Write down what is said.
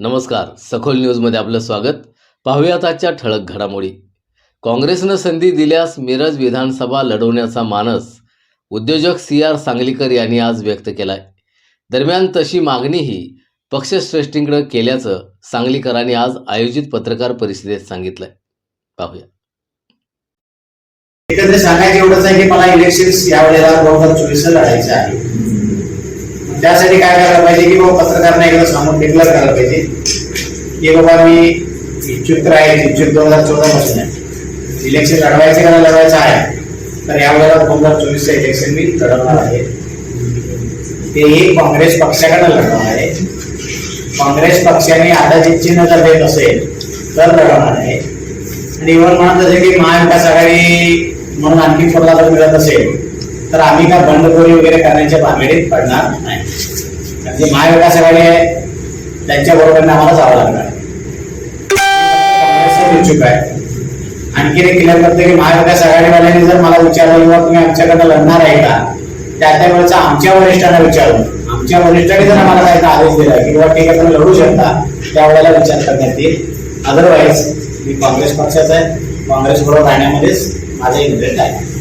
नमस्कार सखोल न्यूजमध्ये आपलं स्वागत. पाहूयात आजच्या ठळक घडामोडी. काँग्रेसनं संधी दिल्यास मिरज विधानसभा लढवण्याचा मानस उद्योजक सी आर सांगलीकर यांनी आज व्यक्त केलाय. दरम्यान तशी मागणीही पक्षश्रेष्ठींकडे केल्याचं सांगलीकरांनी आज आयोजित पत्रकार परिषदेत सांगितलंय. पाहूया. एकत्र सांगायचं एवढंच आहे की मला इलेक्शन यावेळेला दोन हजार चोवीस लढायचं आहे. त्यासाठी काय करायला पाहिजे की बाबा पत्रकारांना एकदा सांगून डिक्लेअर करायला पाहिजे की बाबा मी इच्छुक तर आहे इच्छुक दोन हजार चौदा पासून आहे. इलेक्शन लढवायचं का लढवायचं आहे. तर यावेळेला दोन हजार चोवीसचं इलेक्शन मी लढवणार आहे. ते काँग्रेस पक्षाकडे लढवणार आहे. काँग्रेस पक्षाने आधाजित चिन्ह जर देत असेल तर लढवणार आहे. आणि इव्हन म्हणत असेल की महाविकास आघाडी म्हणून आणखी थोडा जर मिळत असेल. तर आम्ही काय बंडखोरी वगैरे करण्याच्या भानगडीत पडणार नाही. कारण की महाविकास आघाडी आहे त्यांच्या बरोबर आम्हाला जावं लागणार. इच्छुक आहे. आणखी एक क्लिअर करते की महाविकास आघाडीवाल्यांनी जर मला विचारलं किंवा तुम्ही आमच्याकडे लढणार आहे का? त्या त्यावेळेस आमच्या वरिष्ठांना विचारून आमच्या वरिष्ठांनी जर आम्हाला काही आदेश दिला की बाबा ठीक आहे तुम्ही लढू शकता त्यावेळेला विचार करण्यात येईल. अदरवाईज मी काँग्रेस पक्षाचा आहे. काँग्रेस बरोबर राहण्यामध्येच माझा इंटरेस्ट आहे